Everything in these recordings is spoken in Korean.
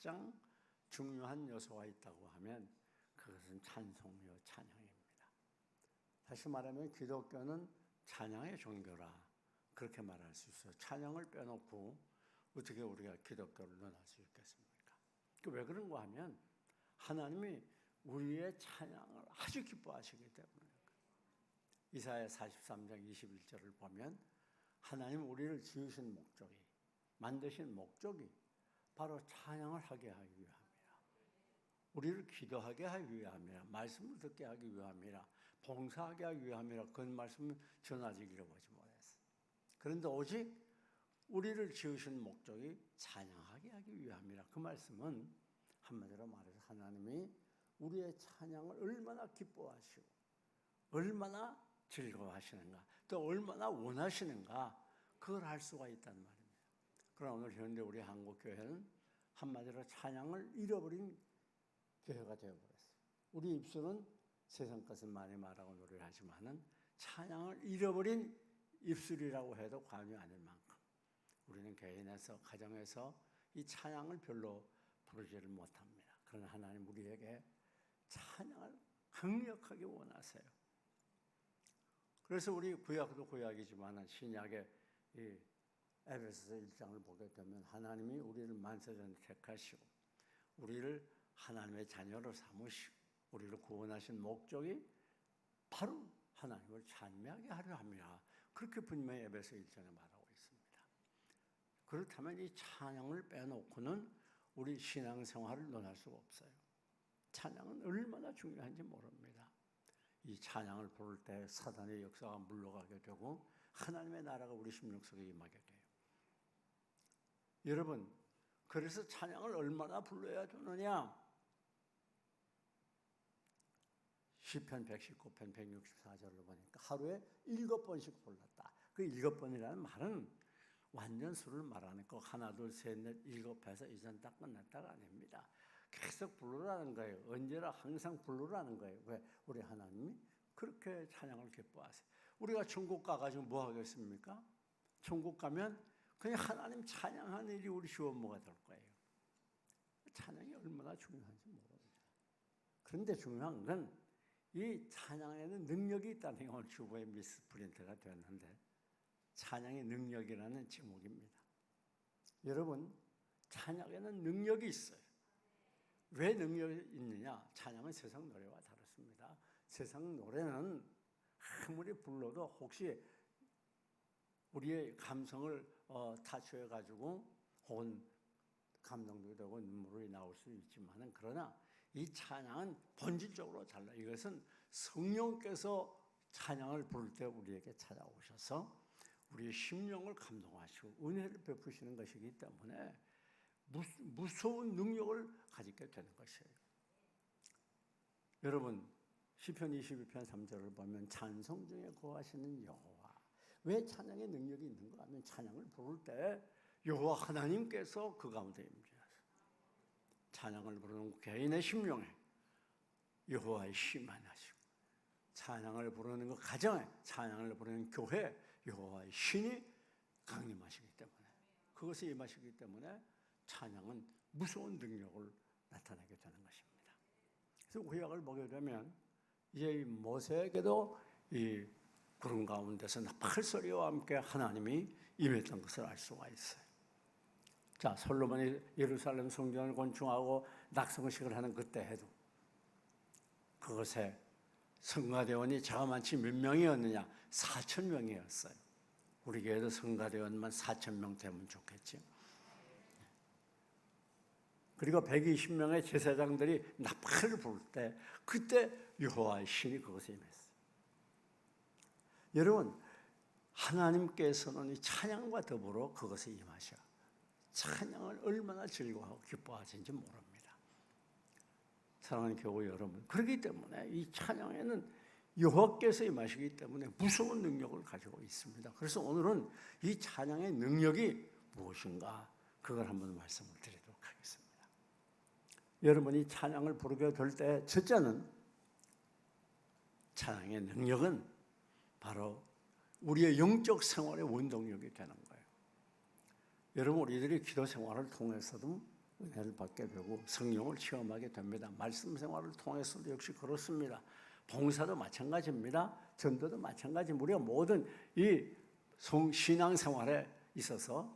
가장 중요한 요소가 있다고 하면 그것은 찬송요 찬양입니다. 다시 말하면 기독교는 찬양의 종교라 그렇게 말할 수 있어요. 찬양을 빼놓고 어떻게 우리가 기독교를 논할 수 있겠습니까? 그왜 그런가 하면 하나님이 우리의 찬양을 아주 기뻐하시기 때문에 이사야 43장 21절을 보면 하나님 우리를 지으신 목적이 만드신 목적이 바로 찬양을 하게 하기 위함이라. 우리를 기도하게 하기 위함이라. 말씀을 듣게 하기 위함이라. 봉사하게 하기 위함이라. 그 말씀은 전 아직 읽어보지 못했어. 그런데 오직 우리를 지으신 목적이 찬양하게 하기 위함이라. 그 말씀은 한마디로 말해서 하나님이 우리의 찬양을 얼마나 기뻐하시고 얼마나 즐거워하시는가 또 얼마나 원하시는가 그걸 알 수가 있단 말입니다. 그러나 오늘 현대 우리 한국 교회는 한마디로 찬양을 잃어버린 교회가 되어버렸어요. 우리 입술은 세상 것을 많이 말하고 노래를 하지만은 찬양을 잃어버린 입술이라고 해도 과언이 아닐 만큼 우리는 개인에서 가정에서 이 찬양을 별로 부르지를 못합니다. 그러나 하나님 우리에게 찬양을 강력하게 원하세요. 그래서 우리 구약도 구약이지만 신약의 이 에베소서 1장을 보게 되면 하나님이 우리를 만세전 택하시고 우리를 하나님의 자녀로 삼으시고 우리를 구원하신 목적이 바로 하나님을 찬미하게 하려 합니다. 그렇게 분명히 에베소 1장에 말하고 있습니다. 그렇다면 이 찬양을 빼놓고는 우리 신앙생활을 논할 수가 없어요. 찬양은 얼마나 중요한지 모릅니다. 이 찬양을 부를 때 사단의 역사가 물러가게 되고 하나님의 나라가 우리 심령 속에 임하게 돼요. 여러분, 그래서 찬양을 얼마나 불러야 되느냐? 시편 119편 164절을 보니까 하루에 일곱 번씩 불렀다. 그 일곱 번이라는 말은 완전 수를 말하는 거 하나 둘 셋 넷 일곱 해서 이전 딱 끝났다가 아닙니다. 계속 부르라는 거예요. 언제나 항상 부르라는 거예요. 왜? 우리 하나님이 그렇게 찬양을 기뻐하세요. 우리가 천국 가가지고 뭐 하겠습니까? 천국 가면 그냥 하나님 찬양하는 일이 우리 주원모가 될 거예요. 찬양이 얼마나 중요한지 모릅니다. 그런데 중요한 건 이 찬양에는 능력이 있다는 게 오늘 주보의 미스 프린트가 됐는데 찬양의 능력이라는 제목입니다. 여러분, 찬양에는 능력이 있어요. 왜 능력이 있느냐? 찬양은 세상 노래와 다릅니다. 세상 노래는 아무리 불러도 혹시 우리의 감성을 어, 타취해 가지고 혹은 감동도 되고 눈물이 나올 수 있지만은 그러나 이 찬양은 본질적으로 달라. 이것은 성령께서 찬양을 부를 때 우리에게 찾아오셔서 우리의 심령을 감동하시고 은혜를 베푸시는 것이기 때문에 무서운 능력을 가지게 되는 것이에요. 여러분 시편 22편 3절을 보면 찬송 중에 거하시는 여호와 왜 찬양의 능력이 있는가 하면 찬양을 부를 때 여호와 하나님께서 그 가운데 임재하세요. 찬양을 부르는 개인의 심령에 여호와의 심만하시고 찬양을 부르는 그 가정에 찬양을 부르는 교회 여호와의 신이 강림하시기 때문에 그것이 임하시기 때문에 찬양은 무서운 능력을 나타내게 되는 것입니다. 그래서 구약을 보게 되면 이제 모세에게도 이 구름 가운데서 나팔 소리와 함께 하나님이 임했던 것을 알 수가 있어요. 자, 솔로몬이 예루살렘 성전을 건축하고 낙성식을 하는 그때 해도 그것에 성가대원이 자그마치 몇 명이었느냐? 4천 명이었어요. 우리 교회도 성가대원만 4천 명 되면 좋겠지. 그리고 120명의 제사장들이 나팔을 부를 때 그때 여호와의 신이 그것에 임했어요. 여러분 하나님께서는 이 찬양과 더불어 그것에 임하셔. 찬양을 얼마나 즐거워하고 기뻐하시는지 모릅니다. 사랑하는 교우 여러분, 그렇기 때문에 이 찬양에는 여호와께서 임하시기 때문에 무서운 능력을 가지고 있습니다. 그래서 오늘은 이 찬양의 능력이 무엇인가 그걸 한번 말씀을 드리도록 하겠습니다. 여러분이 찬양을 부르게 될 때 첫째는 찬양의 능력은 바로 우리의 영적 생활의 원동력이 되는 거예요. 여러분 우리들이 기도 생활을 통해서도 은혜를 받게 되고 성령을 체험하게 됩니다. 말씀 생활을 통해서도 역시 그렇습니다. 봉사도 마찬가지입니다. 전도도 마찬가지. 우리가 모든 이 성- 신앙 생활에 있어서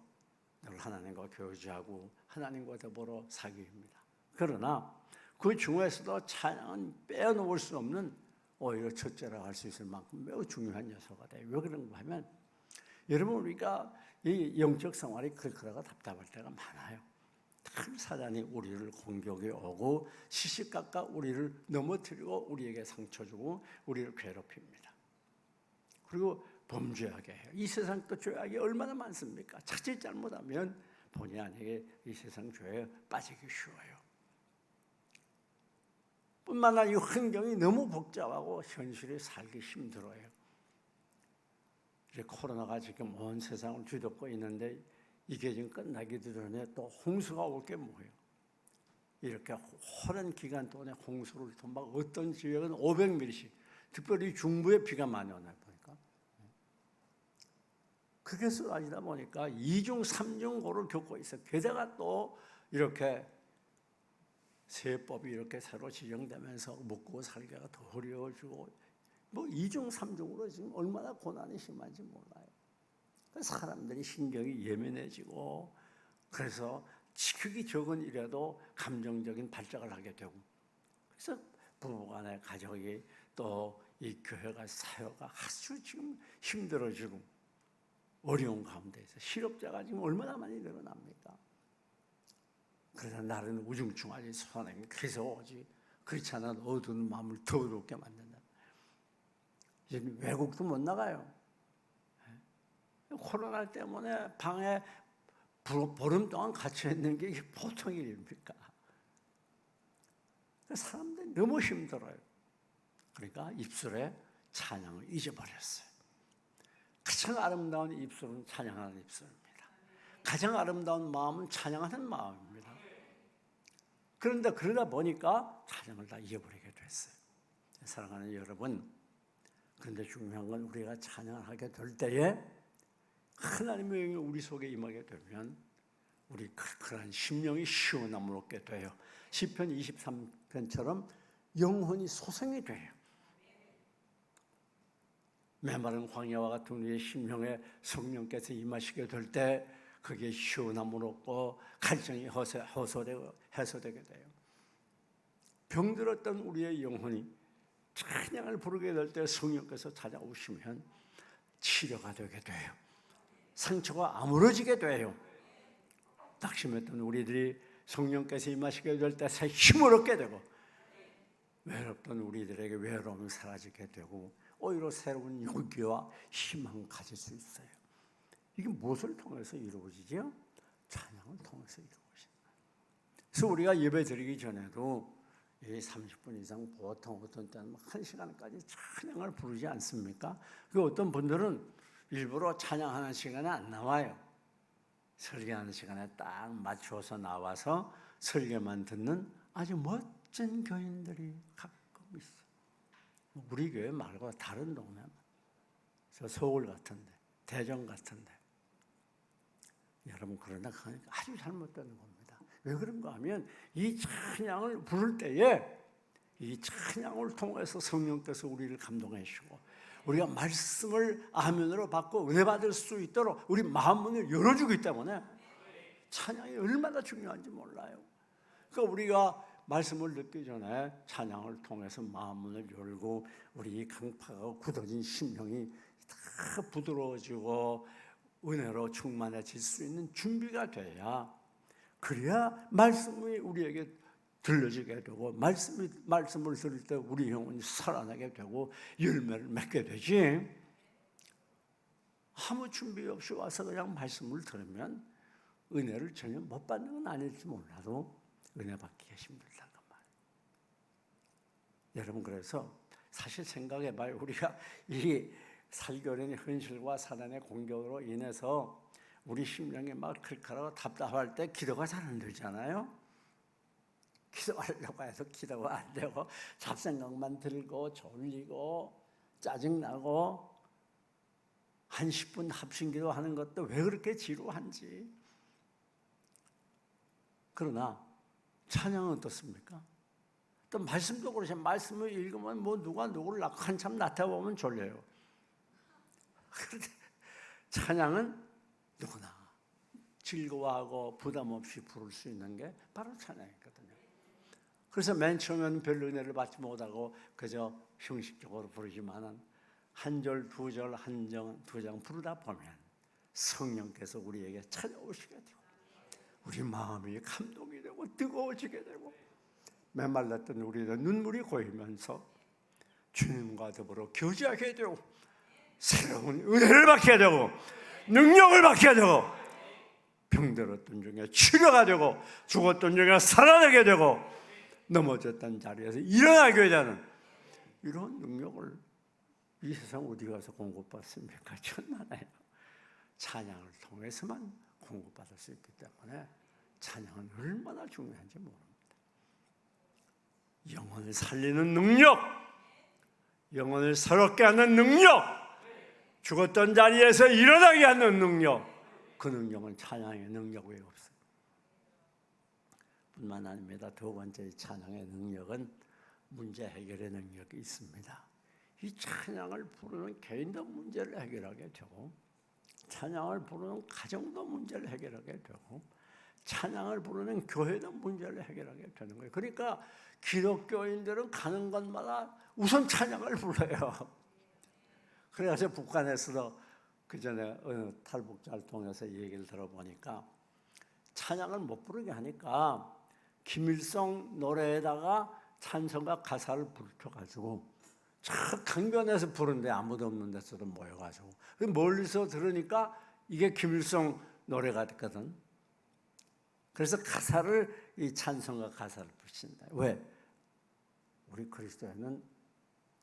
늘 하나님과 교제하고 하나님과 더불어 사귀입니다. 그러나 그 중에서도 찬양은 빼놓을 수 없는 오히려 첫째라고 할 수 있을 만큼 매우 중요한 요소가 돼요. 왜 그런가 하면 여러분 우리가 이 영적 생활이 그렇게 답답할 때가 많아요. 큰 사단이 우리를 공격해 오고 시시각각 우리를 넘어뜨리고 우리에게 상처 주고 우리를 괴롭힙니다. 그리고 범죄하게 해요. 이 세상 또 죄악이 얼마나 많습니까? 자칫 잘못하면 본의 아니게 이 세상 죄에 빠지기 쉬워요. 뿐만 아니라 이 환경이 너무 복잡하고 현실에 살기 힘들어요. 이제 코로나가 지금 온 세상을 뒤덮고 있는데 이게 지금 끝나기도 전에 또 홍수가 올 게 뭐예요? 이렇게 오랜 기간 동안에 홍수를 통해 막 어떤 지역은 500mm씩 특별히 중부에 비가 많이 오나 보니까 그게 쏟아지다 보니까 2중 3중 고를 겪고 있어. 게다가 또 이렇게 세법이 이렇게 새로 지정되면서 먹고 살기가 더 어려워지고 뭐 2중 3중으로 지금 얼마나 고난이 심한지 몰라요. 그래서 사람들이 신경이 예민해지고 그래서 지극히 적은 일에도 감정적인 발작을 하게 되고 그래서 부부간의 가족이 또 이 교회가 사회가 아주 지금 힘들어지고 어려운 가운데서 실업자가 지금 얼마나 많이 늘어납니까? 그래서 나는 우중충하게 솟아내면 계속 오지 그렇지 않아 어두운 마음을 더 어둡게 만든다. 이제 외국도 못 나가요. 코로나 때문에 방에 보름 동안 갇혀 있는 게 보통 일입니까? 사람들이 너무 힘들어요. 그러니까 입술에 찬양을 잊어버렸어요. 가장 아름다운 입술은 찬양하는 입술입니다. 가장 아름다운 마음은 찬양하는 마음입니다. 그런데 그러다 보니까 찬양을 다 잊어버리게 됐어요. 사랑하는 여러분, 그런데 중요한 건 우리가 찬양을 하게 될 때에 하나님의 영이 우리 속에 임하게 되면 우리 그런 심령이 시원함을 얻게 돼요. 시편 23편처럼 영혼이 소생이 돼요. 메마른 광야와 같은 우리의 심령에 성령께서 임하시게 될 때 그게 시원함을 얻고 갈증이 호소되고 해소되게 돼요. 병들었던 우리의 영혼이 찬양을 부르게 될 때 성령께서 찾아오시면 치료가 되게 돼요. 상처가 아물어지게 돼요. 낙심했던 우리들이 성령께서 임하시게 될 때 새 힘을 얻게 되고 외롭던 우리들에게 외로움이 사라지게 되고 오히려 새로운 용기와 희망을 가질 수 있어요. 이게 무엇을 통해서 이루어지죠? 찬양을 통해서 이루어집니다. 그래서 우리가 예배 드리기 전에도 이 30분 이상 보통 어떤 때는 1시간까지 찬양을 부르지 않습니까? 그 어떤 분들은 일부러 찬양하는 시간에 안 나와요. 설교하는 시간에 딱 맞추어서 나와서 설교만 듣는 아주 멋진 교인들이 가끔 있어. 우리 교회 말고 다른 동네, 저 서울 같은데, 대전 같은데. 여러분 그러나 그건 아주 잘못되는 겁니다. 왜 그런가 하면 이 찬양을 부를 때에 이 찬양을 통해서 성령께서 우리를 감동해 주시고 우리가 말씀을 아멘으로 받고 은혜 받을 수 있도록 우리 마음 문을 열어주기 때문에 찬양이 얼마나 중요한지 몰라요. 그러니까 우리가 말씀을 듣기 전에 찬양을 통해서 마음 문을 열고 우리 강파가 굳어진 심령이 다 부드러워지고 은혜로 충만해질 수 있는 준비가 돼야 그래야 말씀이 우리에게 들려지게 되고 말씀이 말씀을 들을 때 우리 영혼이 살아나게 되고 열매를 맺게 되지. 아무 준비 없이 와서 그냥 말씀을 들으면 은혜를 전혀 못 받는 건 아닐지 몰라도 은혜 받기가 힘들다는 말이에요. 여러분 그래서 사실 생각해봐요. 우리가 이 살교련의 현실과 사단의 공격으로 인해서 우리 심령이 막 클칼하고 답답할 때 기도가 잘 안 되잖아요. 기도하려고 해서 기도가 안 되고 잡생각만 들고 졸리고 짜증나고 한 10분 합심기도 하는 것도 왜 그렇게 지루한지 그러나 찬양은 어떻습니까? 또 말씀도 그러죠. 말씀을 읽으면 뭐 누가 누구를 한참 나타보면 졸려요. 그런데 찬양은 누구나 즐거워하고 부담 없이 부를 수 있는 게 바로 찬양이거든요. 그래서 맨 처음에는 별 은혜를 받지 못하고 그저 형식적으로 부르지만은 한 절, 두 절, 한 장, 두 장 부르다 보면 성령께서 우리에게 찾아오시게 되고 우리 마음이 감동이 되고 뜨거워지게 되고 메말랐던 우리의 눈물이 고이면서 주님과 더불어 교제하게 되고 새로운 은혜를 받게 되고 능력을 받게 되고 병들었던 중에 치료가 되고 죽었던 중에 살아나게 되고 넘어졌던 자리에서 일어나게 되는 이런 능력을 이 세상 어디 가서 공급받습니까? 천만에요. 찬양을 통해서만 공급받을 수 있기 때문에 찬양은 얼마나 중요한지 모릅니다. 영혼을 살리는 능력, 영혼을 새롭게 하는 능력, 죽었던 자리에서 일어나게 하는 능력, 그 능력은 찬양의 능력 외에 없어요. 뿐만 아닙니다. 두 번째 찬양의 능력은 문제 해결의 능력이 있습니다. 이 찬양을 부르는 개인도 문제를 해결하게 되고, 찬양을 부르는 가정도 문제를 해결하게 되고, 찬양을 부르는 교회도 문제를 해결하게 되는 거예요. 그러니까 기독교인들은 가는 곳마다 우선 찬양을 불러요. 그래서 북한에서도 그 전에 어느 탈북자를 통해서 얘기를 들어보니까 찬양을 못 부르게 하니까 김일성 노래에다가 찬성과 가사를 붙여가지고 저 강변에서 부르는데 아무도 없는 데서도 모여가지고 멀리서 들으니까 이게 김일성 노래가 됐거든. 그래서 가사를 이 찬성과 가사를 붙인다. 왜? 우리 그리스도인은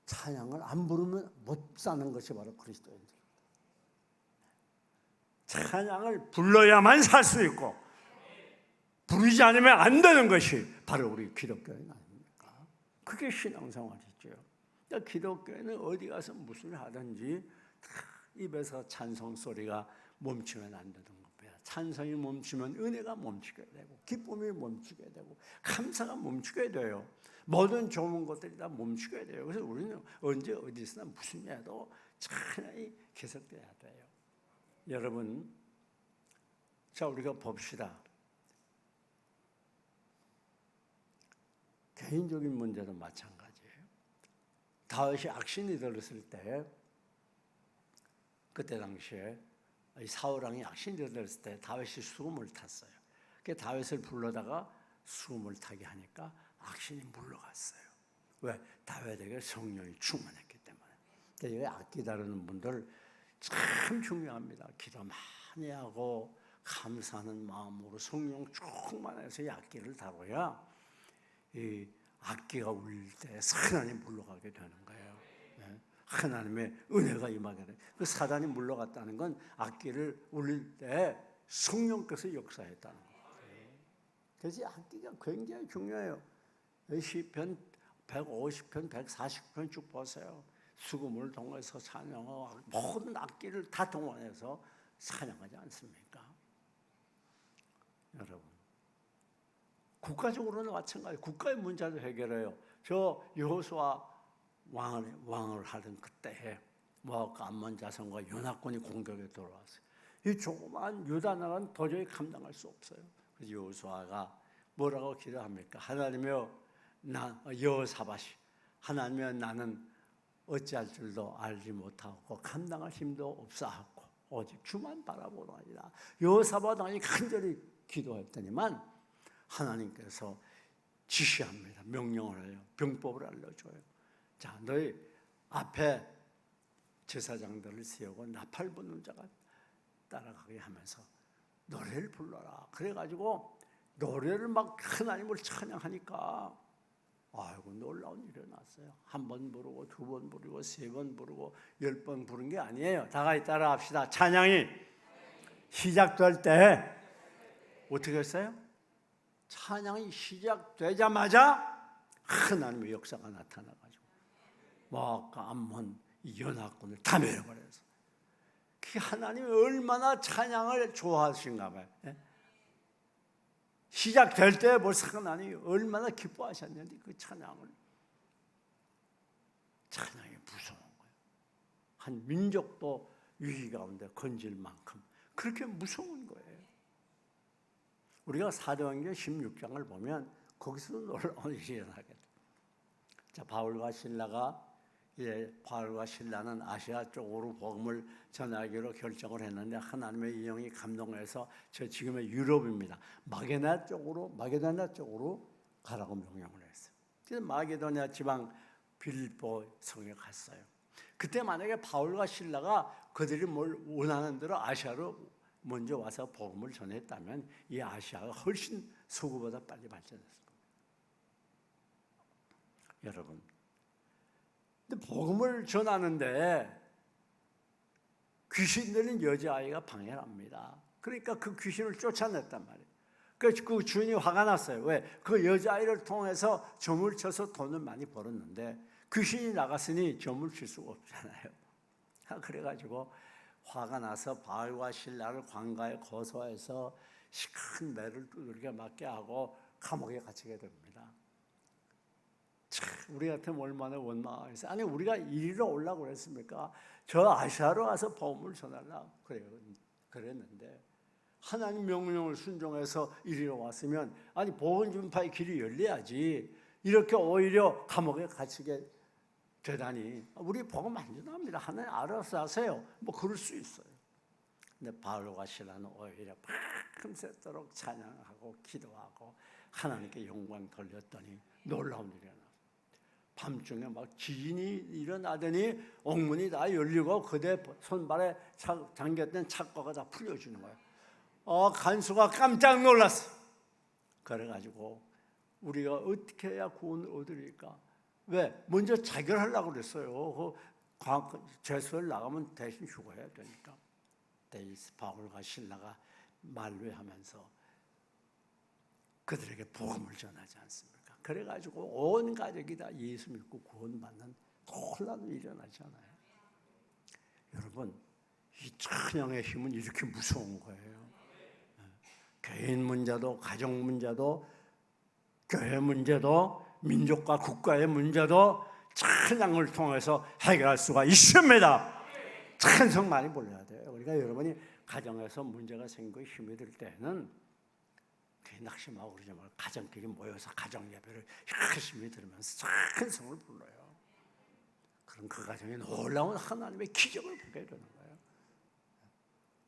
찬양을 안 부르면 못 사는 것이 바로 그리스도인들. 찬양을 불러야만 살 수 있고 부르지 않으면 안 되는 것이 바로 우리 기독교인 아닙니까? 그게 신앙생활이죠. 그러니까 기독교인은 어디 가서 무슨 하든지 입에서 찬송 소리가 멈추면 안 되는 겁니다. 찬송이 멈추면 은혜가 멈추게 되고 기쁨이 멈추게 되고 감사가 멈추게 돼요. 모든 좋은 것들이 다 멈추게 돼요. 그래서 우리는 언제 어디서나 무슨 일도 찬양이 계속돼야 돼요. 여러분, 자 우리가 봅시다. 개인적인 문제도 마찬가지예요. 다윗이 악신이 들었을 때, 그때 당시에 사울 왕이 악신이 들었을 때 다윗이 수금을 탔어요. 그 다윗을 불러다가 수금을 타게 하니까 악신이 물러갔어요. 왜? 다윗에게 성령이 충만했기 때문에. 그러니까 악기 다루는 분들 참 중요합니다. 기도 많이 하고 감사하는 마음으로 성령 충만해서 이 악기를 다뤄야 이 악기가 울릴 때 하나님 물러가게 되는 거예요. 네? 하나님의 은혜가 임하게 돼. 그 사단이 물러갔다는 건 악기를 울릴 때 성령께서 역사했다는 거예요. 그래서 악기가 굉장히 중요해요. 시편 150편, 140편 쭉 보세요. 수금을 통해서 찬양하고 모든 악기를 다 동원해서 찬양하지 않습니까? 여러분 국가적으로는 마찬가지. 국가의 문제도 해결해요. 저 여호수아 왕을 왕을 하던 그때 모압 암몬 자손과 연합군이 공격에 들어왔어요. 이 조그만 유다 나라는 도저히 감당할 수 없어요. 그래서 여호수아가 뭐라고 기도합니까? 하나님여 나 여호사밧이 하나님여 나는 어찌할 줄도 알지 못하고 감당할 힘도 없사하고 오직 주만 바라보노니라. 여호사밧 왕이 간절히 기도했더니만 하나님께서 지시합니다. 명령을 해요. 병법을 알려줘요. 자, 너희 앞에 제사장들을 세우고 나팔 부는 자가 따라가게 하면서 노래를 불러라. 그래가지고 노래를 막 하나님을 찬양하니까 아이고 놀라운 일이 났어요. 한 번 부르고 두 번 부르고 세 번 부르고 열 번 부른 게 아니에요. 다 같이 따라 합시다. 찬양이 시작될 때 어떻게 했어요? 찬양이 시작되자마자 하나님의 역사가 나타나가지고 막 암몬 연합군을 다 밀어버려서 그 하나님이 얼마나 찬양을 좋아하신가 봐요. 예? 시작될 때 벌써 하나님이 얼마나 기뻐하셨는지 그 찬양을 찬양이 무서운 거예요. 한 민족도 위기 가운데 건질 만큼 그렇게 무서운 거예요. 우리가 사도행전 16장을 보면 거기서도 놀라운 일이 일어나게 돼. 자, 바울과 신라가 이제 바울과 신라는 아시아 쪽으로 복음을 전하기로 결정을 했는데 하나님의 인형이 감동해서 저 지금의 유럽입니다. 마게나 쪽으로 마게도냐 쪽으로 가라고 명령을 했어요. 마게도냐 지방 빌보 성에 갔어요. 그때 만약에 바울과 신라가 그들이 뭘 원하는 대로 아시아로 먼저 와서 복음을 전했다면 이 아시아가 훨씬 서구보다 빨리 발전했을 겁니다. 여러분, 근데 복음을 전하는데 귀신 들린 여자아이가 방해합니다. 그러니까 그 귀신을 쫓아냈단 말이에요. 그래서 그 주인이 화가 났어요. 왜? 그 여자아이를 통해서 점을 쳐서 돈을 많이 벌었는데 귀신이 나갔으니 점을 칠 수가 없잖아요. 그래가지고 화가 나서 바울과 신라를 관가에 거소해서 큰 매를 두들겨 맞게 하고 감옥에 갇히게 됩니다. 참, 우리 같으면 얼마나 원망하겠어요. 아니, 우리가 이리로 올라고 그랬습니까? 저 아시아로 가서 복음을 전하려 그래요. 그랬는데, 하나님 명령을 순종해서 이리로 왔으면, 아니, 복음 전파의 길이 열려야지. 이렇게 오히려 감옥에 갇히게 되다니, 우리 복음 안 전합니다. 하나님 알아서 하세요. 뭐, 그럴 수 있어요. 근데 바울과 시라는 오히려 밤새도록 찬양하고 기도하고 하나님께 영광 돌렸더니 놀라운 일이 일어나. 밤중에 막 지진이 일어나더니 옥문이 다 열리고 그대 손발에 잠겼던 착과가 다 풀려주는 거예요. 어, 간수가 깜짝 놀랐어. 그래가지고 우리가 어떻게 해야 구원을 얻으리까? 왜? 먼저 자결하려고 그랬어요. 그 재수를 나가면 대신 죽어야 되니까. 데이스 바울과 신라가 만류하면서 그들에게 복음을 전하지 않습니까? 그래가지고 온 가족이 다 예수 믿고 구원받는 일이 일어나잖아요. 여러분, 이 찬양의 힘은 이렇게 무서운 거예요. 개인 문제도, 가정 문제도, 교회 문제도, 민족과 국가의 문제도 찬양을 통해서 해결할 수가 있습니다. 찬성 많이 불러야 돼요. 우리가 여러분이 가정에서 문제가 생기고 힘이 들 때는 낙심하고 그러지 말고 가정끼리 모여서 가정 예배를 열심히 들으면서 찬성을 불러요. 그럼 그 가정에 놀라운 하나님의 기적을 보게 되는 거예요.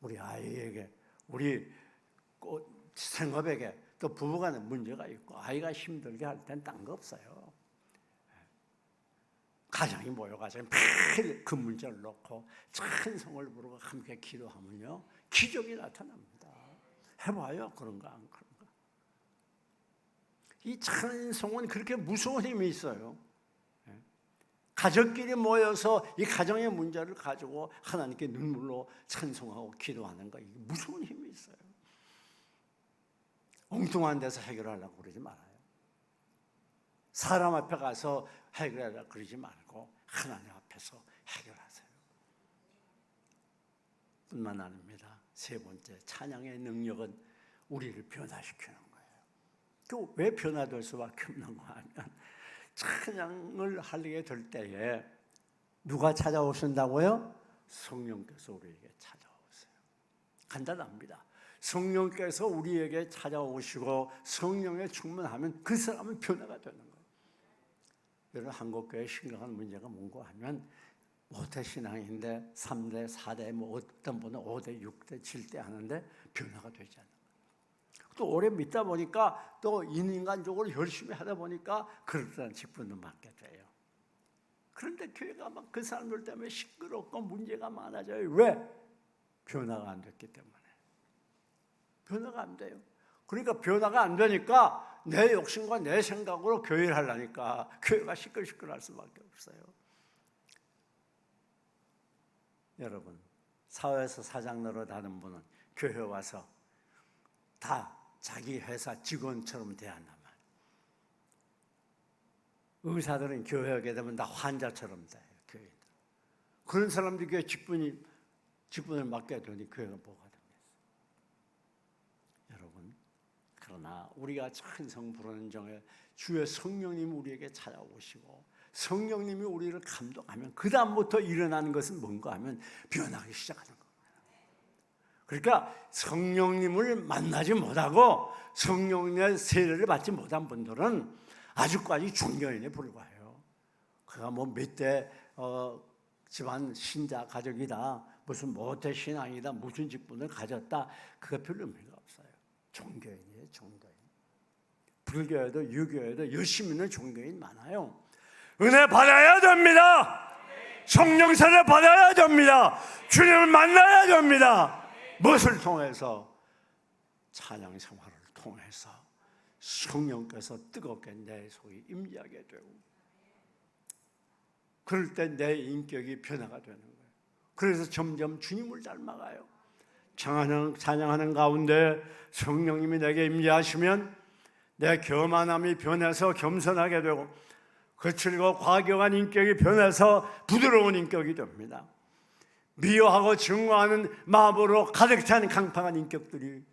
우리 아이에게, 우리 생업에게 또 부부간에 문제가 있고 아이가 힘들게 할 땐 딴 거 없어요. 가정이 모여가지고 매일 그 문제를 놓고 찬성을 부르고 함께 기도하면요 기적이 나타납니다. 해봐요 그런 거안 그런 거. 이 찬송은 그렇게 무서운 힘이 있어요. 예. 가족끼리 모여서 이 가정의 문제를 가지고 하나님께 눈물로 찬송하고 기도하는 거 이게 무서운 힘이 있어요. 엉뚱한 데서 해결하려고 그러지 말아요. 사람 앞에 가서 해결하려고 그러지 말고 하나님 앞에서 해결하세요. 뿐만 아닙니다. 세 번째 찬양의 능력은 우리를 변화시키는. 그왜 변화될 수밖에 없는가 하면 찬양을 하게 될 때에 누가 찾아오신다고요? 성령께서 우리에게 찾아오세요. 간단합니다. 성령께서 우리에게 찾아오시고 성령에 충만하면 그 사람은 변화가 되는 거예요. 여러분 한국교회 심각한 문제가 뭔가 하면 5대 신앙인데 3대, 4대, 뭐 어떤 분은 5대, 6대, 7대 하는데 변화가 되지 거예요. 또 오래 믿다 보니까 또 인간적으로 열심히 하다 보니까 그럴듯한 직분도 맡게 돼요. 그런데 교회가 막 그 사람들 때문에 시끄럽고 문제가 많아져요. 왜? 변화가 안 됐기 때문에. 변화가 안 돼요. 그러니까 변화가 안 되니까 내 욕심과 내 생각으로 교회를 하려니까 교회가 시끌시끌할 수밖에 없어요. 여러분 사회에서 사장 노릇 하는 분은 교회 와서 다 자기 회사 직원처럼 말이에요. 의사들은 교회 오게 되면 다 환자처럼 돼요. 교회 그런 사람들이 교회 직분이 직분을 맡게 되니 교회가 뭐가 됩니다. 여러분 그러나 우리가 찬성 부르는 중에 주의 성령님이 우리에게 찾아오시고 성령님이 우리를 감동하면 그 다음부터 일어나는 것은 뭔가 하면 변하기 시작하는 겁니다. 그러니까 성령님을 만나지 못하고 성령님의 세례를 받지 못한 분들은 아직까지 중견인에 불과해요. 그가 뭐 몇대 어, 집안 신자 가족이다, 무슨 모태 신앙이다, 무슨 직분을 가졌다, 그거 별 의미가 없어요. 종교인이에요, 종교인. 불교에도 유교에도 열심히 있는 종교인 많아요. 은혜 받아야 됩니다. 성령 세례 받아야 됩니다. 주님을 만나야 됩니다. 무엇을 통해서 찬양 생활을 통해서 성령께서 뜨겁게 내 속에 임재하게 되고 그럴 때 내 인격이 변화가 되는 거예요. 그래서 점점 주님을 닮아가요. 찬양, 찬양하는 가운데 성령님이 내게 임재하시면 내 교만함이 변해서 겸손하게 되고 거칠고 과격한 인격이 변해서 부드러운 인격이 됩니다. 미워하고 증오하는 마음으로 가득 찬 강팍한 인격들이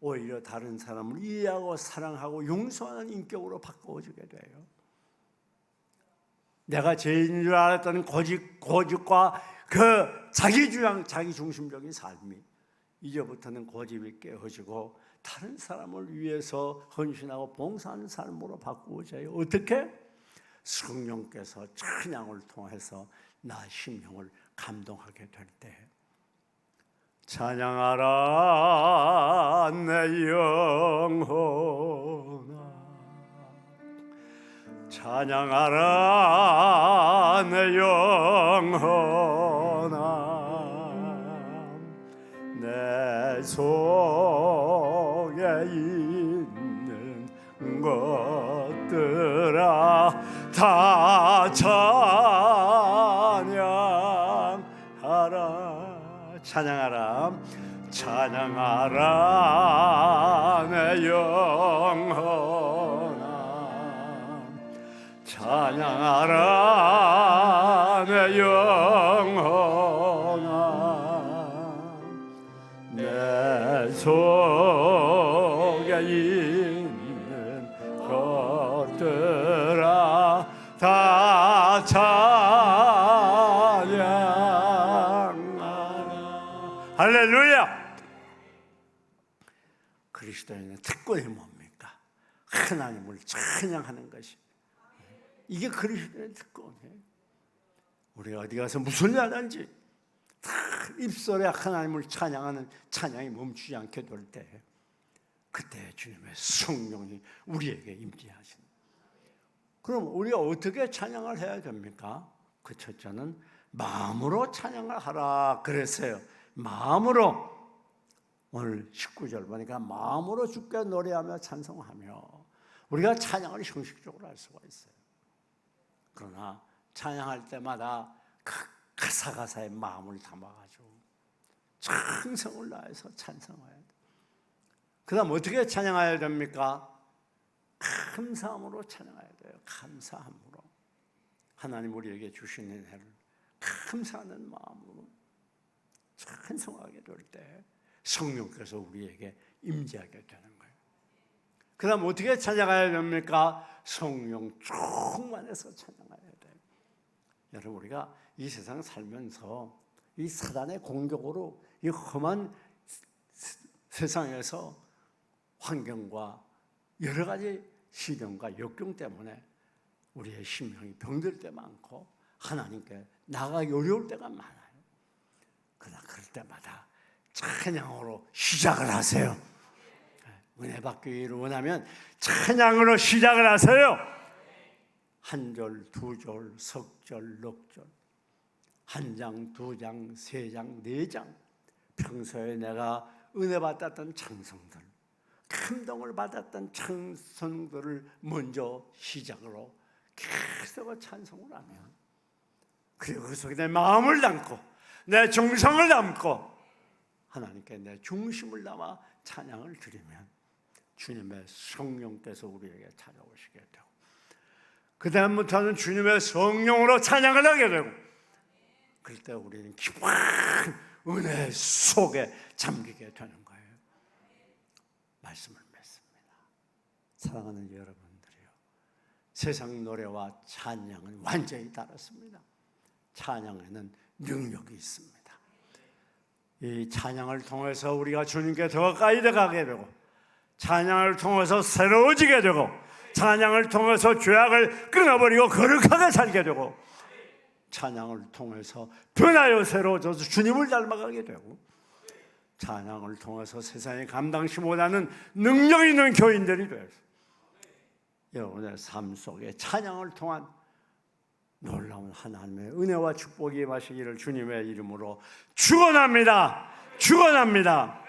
오히려 다른 사람을 이해하고 사랑하고 용서하는 인격으로 바꿔주게 돼요. 내가 죄인인 줄 알았던 고집, 고집과 그 자기 주장, 자기 중심적인 삶이 이제부터는 고집이 깨어지고 다른 사람을 위해서 헌신하고 봉사하는 삶으로 바꾸어져요. 어떻게? 성령께서 찬양을 통해서 나 심령을 감동하게 될 때. 찬양하라 내 영혼아 찬양하라 내 영혼아 내 속에 있는 것들아 다 찬양 찬양하라. 찬양하라 내 영혼아. 찬양하라 내 영혼아 특권이 뭡니까? 하나님을 찬양하는 것이 이게 그리스도의 특권이에요. 우리가 어디 가서 무슨 일 하는지 다 입술에 하나님을 찬양하는 찬양이 멈추지 않게 될 때, 그때 주님의 성령이 우리에게 임재하신. 그럼 우리가 어떻게 찬양을 해야 됩니까? 그 첫째는 마음으로 찬양을 하라 그랬어요. 마음으로 오늘 19절 보니까 마음으로 주께 노래하며 찬송하며 우리가 찬양을 형식적으로 할 수가 있어요. 그러나 찬양할 때마다 그 가사 가사의 마음을 담아가지고 찬성을 다해서 찬송해야 돼. 그 다음 어떻게 찬양해야 됩니까? 감사함으로 찬양해야 돼요. 감사함으로 하나님 우리에게 주신 은혜를 감사하는 마음으로 찬송하게 될 때 성령께서 우리에게 임재하게 되는 거예요. 그 다음 어떻게 찬양해야 됩니까? 성령 충만해서 찬양해야 돼요. 여러분 우리가 이 세상 살면서 이 사단의 공격으로 이 험한 세상에서 환경과 여러 가지 시련과 역경 때문에 우리의 심령이 병들 때 많고 하나님께 나가기 어려울 때가 많아요. 그러나 그럴 때마다 찬양으로 시작을 하세요. 은혜 받기를 원하면 찬양으로 시작을 하세요. 한 절, 두 절, 석 절, 넉 절, 한 장, 두 장, 세 장, 네 장. 평소에 내가 은혜 받았던 찬송들, 감동을 받았던 찬송들을 먼저 시작으로 계속 찬송을 하면 그리고 그 속에 내 마음을 담고 내 정성을 담고 하나님께 내 중심을 담아 찬양을 드리면 주님의 성령께서 우리에게 찾아오시게 되고 그 다음부터는 주님의 성령으로 찬양을 하게 되고 그럴 때 우리는 깊은 은혜 속에 잠기게 되는 거예요. 말씀을 맺습니다. 사랑하는 여러분들이요. 세상 노래와 찬양은 완전히 다릅니다. 찬양에는 능력이 있습니다. 이 찬양을 통해서 우리가 주님께 더 가까이 가게 되고 찬양을 통해서 새로워지게 되고 찬양을 통해서 죄악을 끊어버리고 거룩하게 살게 되고 찬양을 통해서 변하여 새로워져서 주님을 닮아가게 되고 찬양을 통해서 세상에 감당치 못하는 능력 있는 교인들이 되어서 여러분의 삶 속에 찬양을 통한 놀라운 하나님의 은혜와 축복이 마시기를 주님의 이름으로 축원합니다. 축원합니다.